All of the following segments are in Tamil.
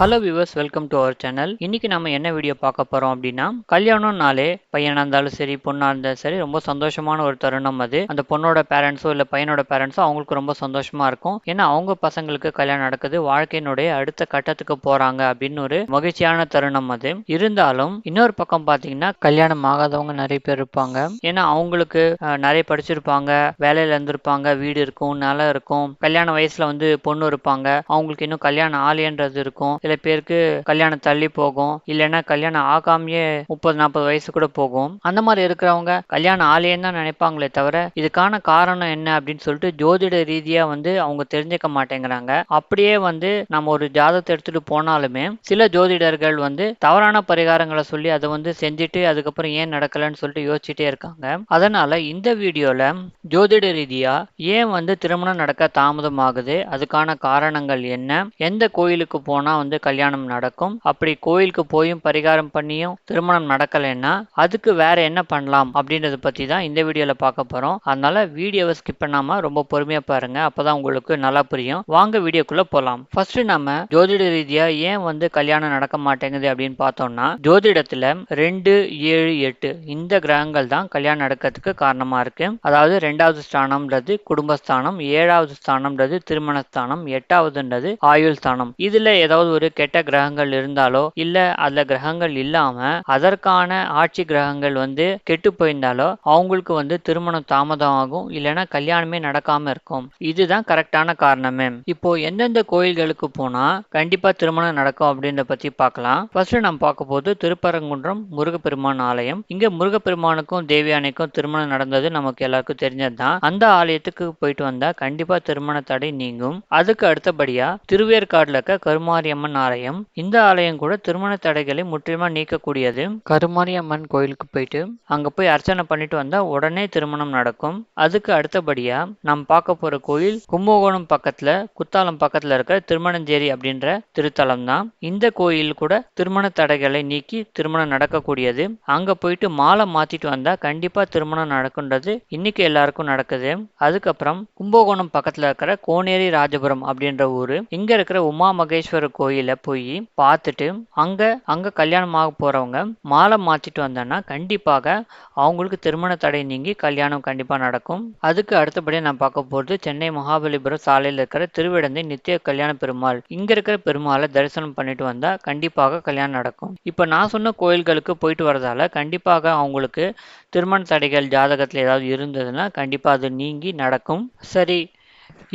Hello viewers welcome to our channel இன்னைக்கு நம்ம என்ன வீடியோ பார்க்க போறோம் அப்படின்னா கல்யாணம்னாலே பையனா இருந்தாலும் சரி பொண்ணா இருந்தாலும் சரி ரொம்ப சந்தோஷமான ஒரு தருணம் அது. அந்த பொண்ணோட பேரண்ட்ஸோ இல்லை பையனோட பேரண்ட்ஸோ அவங்களுக்கு ரொம்ப சந்தோஷமா இருக்கும். ஏன்னா அவங்க பசங்களுக்கு கல்யாணம் நடக்குது வாழ்க்கையினுடைய அடுத்த கட்டத்துக்கு போறாங்க அப்படின்னு ஒரு மகிழ்ச்சியான தருணம் அது. இருந்தாலும் இன்னொரு பக்கம் பார்த்தீங்கன்னா கல்யாணம் ஆகாதவங்க நிறைய பேர் இருப்பாங்க. ஏன்னா அவங்களுக்கு நிறைய படிச்சிருப்பாங்க வேலையில இருந்திருப்பாங்க வீடு இருக்கும் நிலம் இருக்கும். கல்யாண வயசுல வந்து பொண்ணு இருப்பாங்க. அவங்களுக்கு இன்னும் கல்யாணம் ஆலையன்றது இருக்கும். சில பேருக்கு கல்யாணம் தள்ளி போகும். இல்லைன்னா கல்யாணம் ஆகாமையே முப்பது நாற்பது வயசு கூட போகும். அந்த மாதிரி இருக்கிறவங்க கல்யாணம் ஆலயம் தான் நினைப்பாங்களே தவிர இதுக்கான காரணம் என்ன அப்படின்னு சொல்லிட்டு ஜோதிட ரீதியா வந்து அவங்க தெரிஞ்சுக்க மாட்டேங்கிறாங்க. அப்படியே வந்து நம்ம ஒரு ஜாதகத்தை எடுத்துட்டு போனாலுமே சில ஜோதிடர்கள் வந்து தவறான பரிகாரங்களை சொல்லி அதை வந்து செஞ்சுட்டு அதுக்கப்புறம் ஏன் நடக்கலன்னு சொல்லிட்டு யோசிச்சுட்டே இருக்காங்க. அதனால இந்த வீடியோல ஜோதிட ரீதியா ஏன் வந்து திருமணம் நடக்க தாமதம் ஆகுது அதுக்கான காரணங்கள் என்ன எந்த கோயிலுக்கு போனா வந்து வந்து கல்யாணம் நடக்கும். அப்படி கோயிலுக்கு போயும் பரிகாரம் பண்ணியும் திருமணம் நடக்கலைன்னா அதுக்கு வேற என்ன பண்ணலாம் அப்படின்றத பத்தி தான் இந்த வீடியோல பார்க்க போறோம். அதனால வீடியோவை ஸ்கிப் பண்ணாம ரொம்ப பொறுமையா பாருங்க. அப்பதான் உங்களுக்கு நல்லா புரியும். வாங்க வீடியோக்குள்ள போகலாம் ஃபர்ஸ்ட் நம்ம ஜோதிட ரீதியா ஏன் வந்து கல்யாணம் நடக்க மாட்டேங்குது அப்படின்னு பார்த்தோம்னா ஜோதிடத்துல ரெண்டு ஏழு எட்டு இந்த கிரகங்கள் தான் கல்யாணம் நடக்கிறதுக்கு காரணமா இருக்கு. அதாவது ரெண்டாவது ஸ்தானம்ன்றது குடும்பஸ்தானம் ஏழாவது ஸ்தானம்ன்றது திருமணஸ்தானம் எட்டாவதுன்றது ஆயுள் ஸ்தானம். இதுல ஏதாவது ஒரு கெட்ட கிரகங்கள் இருந்தாலோ இல்ல அதுல கிரகங்கள் இல்லாம அதற்கான ஆட்சி கிரகங்கள் வந்து கெட்டு போயிருந்தாலோ அவங்களுக்கு வந்து திருமணம் தாமதம் ஆகும் இல்லைன்னா கல்யாணமே நடக்காம இருக்கும். இதுதான் கரெக்டான காரணமே. இப்போ எந்தெந்த கோயில்களுக்கு போனா கண்டிப்பா திருமணம் நடக்கும் அப்படின்றத பத்தி பார்க்கலாம். ஃபர்ஸ்ட் நம்ம பார்க்க போது திருப்பரங்குன்றம் முருகப்பெருமான் ஆலயம். இங்க முருகப்பெருமானுக்கும் தேவியானைக்கும் திருமணம் நடந்தது நமக்கு எல்லாருக்கும் தெரிஞ்சதுதான். அந்த ஆலயத்துக்கு போயிட்டு வந்தா கண்டிப்பா திருமண தடை நீங்கும். அதுக்கு அடுத்தபடியா திருவேற்காடுல இருக்க கருமாரியம்மன் ஆலயம் இந்த ஆலயம் கூட திருமண தடைகளை முற்றிலுமா நீக்கக்கூடியது. கருமாரியம்மன் கோயிலுக்கு போயிட்டு அங்க போய் அர்ச்சனை பண்ணிட்டு வந்தா உடனே திருமணம் நடக்கும். அதுக்கு அடுத்தபடியா நாம் பார்க்க போற கோயில் கும்பகோணம் பக்கத்துல குத்தாலம் பக்கத்துல இருக்கிற திருமணஞ்சேரி அப்படின்ற திருத்தலம் தான். இந்த கோயில் கூட திருமண தடைகளை நீக்கி திருமணம் நடக்கக்கூடியது. அங்க போயிட்டு மாலை மாத்திட்டு வந்தா கண்டிப்பா திருமணம் நடக்குன்றது இன்னைக்கு எல்லாருக்கும் நடக்குது. அதுக்கப்புறம் கும்பகோணம் பக்கத்துல இருக்கிற கோனேரி ராஜபுரம் அப்படின்ற ஊரு இங்க இருக்கிற உமா மகேஸ்வரர் கோயில் போய் பார்த்துட்டு அங்க அங்க கல்யாணம் ஆக போறவங்க மாலை மாத்திட்டு வந்தோன்னா கண்டிப்பாக அவங்களுக்கு திருமண தடை நீங்கி கல்யாணம் கண்டிப்பா நடக்கும். அதுக்கு அடுத்தபடியாக நான் பார்க்க போறது சென்னை மகாபலிபுரம் சாலையில் இருக்கிற திருவிடந்தை நித்திய கல்யாண பெருமாள். இங்க இருக்கிற பெருமாளை தரிசனம் பண்ணிட்டு வந்தா கண்டிப்பாக கல்யாணம் நடக்கும். இப்ப நான் சொன்ன கோயில்களுக்கு போயிட்டு வரதால கண்டிப்பாக அவங்களுக்கு திருமண தடைகள் ஜாதகத்தில் ஏதாவது இருந்ததுன்னா கண்டிப்பா அது நீங்கி நடக்கும். சரி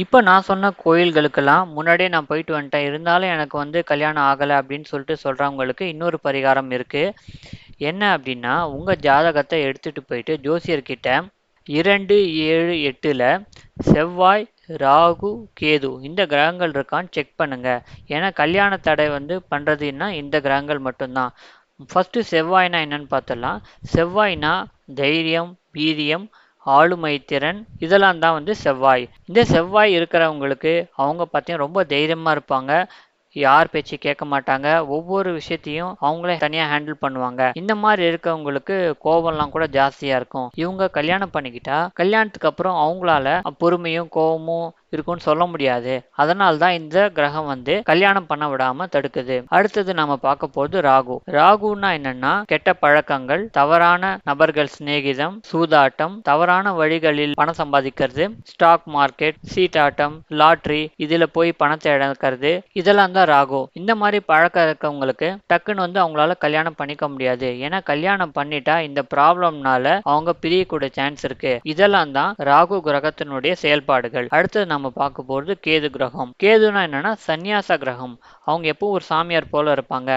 இப்போ நான் சொன்ன கோயில்களுக்கெல்லாம் முன்னாடியே நான் போயிட்டு வந்துட்டேன். இருந்தாலும் எனக்கு வந்து கல்யாணம் ஆகலை அப்படின்னு சொல்லிட்டு சொல்கிறவங்களுக்கு இன்னொரு பரிகாரம் இருக்குது என்ன அப்படின்னா உங்கள் ஜாதகத்தை எடுத்துகிட்டு போயிட்டு ஜோசியர்கிட்ட இரண்டு ஏழு எட்டில் செவ்வாய் ராகு கேது இந்த கிரகங்கள் இருக்கான்னு செக் பண்ணுங்க. ஏன்னா கல்யாண தடை வந்து பண்ணுறதுன்னா இந்த கிரகங்கள் மட்டும்தான். ஃபஸ்ட்டு செவ்வாய்னா என்னன்னு பார்த்தலாம் செவ்வாய்னா தைரியம் வீரியம் ஆளுமை திறன் இதெல்லாம் தான் வந்து செவ்வாய். இந்த செவ்வாய் இருக்கிறவங்களுக்கு அவங்க பார்த்தீங்கன்னா ரொம்ப தைரியமாக இருப்பாங்க. யார் பேச்சு கேட்க மாட்டாங்க. ஒவ்வொரு விஷயத்தையும் அவங்களே தனியாக ஹேண்டில் பண்ணுவாங்க. இந்த மாதிரி இருக்கவங்களுக்கு கோபம்லாம் கூட ஜாஸ்தியாக இருக்கும். இவங்க கல்யாணம் பண்ணிக்கிட்டா கல்யாணத்துக்கு அப்புறம் அவங்களால பொறுமையும் கோபமும் இருக்கும்னு சொல்ல முடியாது. அதனால தான் இந்த கிரகம் வந்து கல்யாணம் பண்ண விடாம தடுக்குது. அடுத்தது நாம பார்க்க போது ராகு. ராகுன்னா என்னன்னா கெட்ட பழக்கங்கள் தவறான நபர்கள் சிநேகிதம் சூதாட்டம் தவறான வழிகளில் பணம் சம்பாதிக்கிறது ஸ்டாக் மார்க்கெட் சீட்டாட்டம் லாட்ரி இதுல போய் பணத்தை இழக்கிறது இதெல்லாம் தான் ராகு. இந்த மாதிரி பழக்கம் இருக்கவங்களுக்கு டக்குன்னு வந்து அவங்களால கல்யாணம் பண்ணிக்க முடியாது. ஏன்னா கல்யாணம் பண்ணிட்டா இந்த ப்ராப்ளம்னால அவங்க பிரியக்கூடிய சான்ஸ் இருக்கு. இதெல்லாம் தான் ராகு கிரகத்தினுடைய செயல்பாடுகள். அடுத்தது நம்ம நம்ம பார்க்க போகிறது கேது கிரகம். கேதுனா என்னன்னா சந்நியாச கிரகம். அவங்க எப்போ ஒரு சாமியார் போல இருப்பாங்க.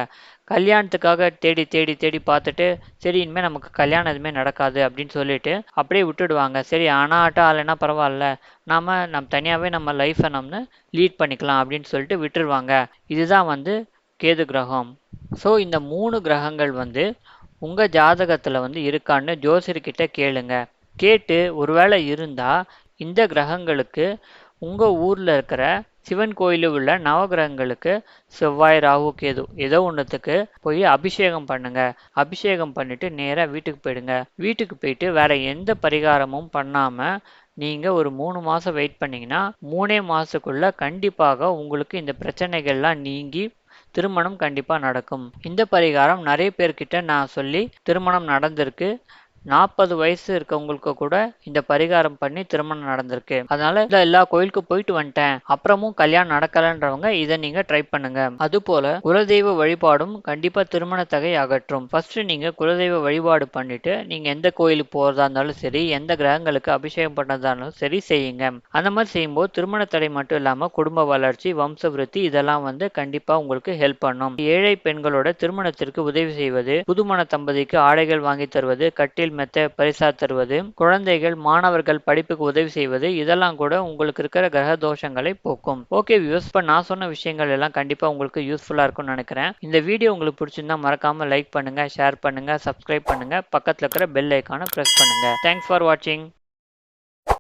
கல்யாணத்துக்காக தேடி தேடி தேடி பார்த்துட்டு சரி இனிமேல் நமக்கு கல்யாணம் எதுவுமே நடக்காது அப்படின்னு சொல்லிட்டு அப்படியே விட்டுடுவாங்க. சரி ஆனாட்டா ஆலைன்னா பரவாயில்ல. நாம நம்ம தனியாகவே நம்ம லைஃப்பை நம்ம லீட் பண்ணிக்கலாம் அப்படின்னு சொல்லிட்டு விட்டுருவாங்க. இதுதான் வந்து கேது கிரகம். ஸோ இந்த மூணு கிரகங்கள் வந்து உங்கள் ஜாதகத்தில் வந்து இருக்கான்னு ஜோசியர்கிட்ட கேளுங்க. கேட்டு ஒருவேளை இருந்தால் இந்த கிரகங்களுக்கு உங்கள் ஊரில் இருக்கிற சிவன் கோயிலில் உள்ள நவகிரகங்களுக்கு செவ்வாய் ராகு கேது ஏதோ ஒன்றுத்துக்கு போய் அபிஷேகம் பண்ணுங்க. அபிஷேகம் பண்ணிட்டு நேராக வீட்டுக்கு போயிடுங்க. வீட்டுக்கு போயிட்டு வேற எந்த பரிகாரமும் பண்ணாமல் நீங்கள் ஒரு மூணு மாதம் வெயிட் பண்ணீங்கன்னா மூணே மாதத்துக்குள்ள கண்டிப்பாக உங்களுக்கு இந்த பிரச்சனைகள்லாம் நீங்கி திருமணம் கண்டிப்பாக நடக்கும். இந்த பரிகாரம் நிறைய பேர்கிட்ட நான் சொல்லி திருமணம் நடந்திருக்கு. நாற்பது வயசு இருக்கவங்களுக்கு கூட இந்த பரிகாரம் பண்ணி திருமணம் நடந்திருக்கு. அதனால இந்த எல்லா கோயிலுக்கு போயிட்டு வந்துட்டேன். அப்புறமும் கல்யாணம் நடக்கலன்றவங்க இதை நீங்க ட்ரை பண்ணுங்க. அது போல குலதெய்வ வழிபாடும் கண்டிப்பா திருமண தகை அகற்றும். ஃபர்ஸ்ட் நீங்க குலதெய்வ வழிபாடு பண்ணிட்டு நீங்க எந்த கோயிலுக்கு போறதா இருந்தாலும் சரி எந்த கிரகங்களுக்கு அபிஷேகம் பண்ணதா இருந்தாலும் சரி செய்யுங்க. அந்த மாதிரி செய்யும்போது திருமண தடை மட்டும் இல்லாம குடும்ப வளர்ச்சி வம்ச விருத்தி இதெல்லாம் வந்து கண்டிப்பா உங்களுக்கு ஹெல்ப் பண்ணும். ஏழை பெண்களோட திருமணத்திற்கு உதவி செய்வது புதுமண தம்பதிக்கு ஆடைகள் வாங்கி தருவது கட்டில் மெத்த பரிசா தருவது குழந்தைகள் மாணவர்கள் படிப்புக்கு உதவி செய்வது இதெல்லாம் கூட உங்களுக்கு இருக்கிற கிரக தோஷங்களை போக்கும். ஓகே வியூஸ் இப்போ நான் சொன்ன விஷயங்கள் எல்லாம் கண்டிப்பா உங்களுக்கு யூஸ்ஃபுல்லா இருக்கும்னு நினைக்கிறேன். இந்த வீடியோ உங்களுக்கு பிடிச்சிருந்தா மறக்காம லைக் பண்ணுங்க ஷேர் பண்ணுங்க சப்ஸ்கிரைப் பண்ணுங்க. பக்கத்தில் இருக்கிற பெல் ஐக்கானை ப்ரெஸ் பண்ணுங்க. தேங்க்ஸ் ஃபார் வாட்சிங்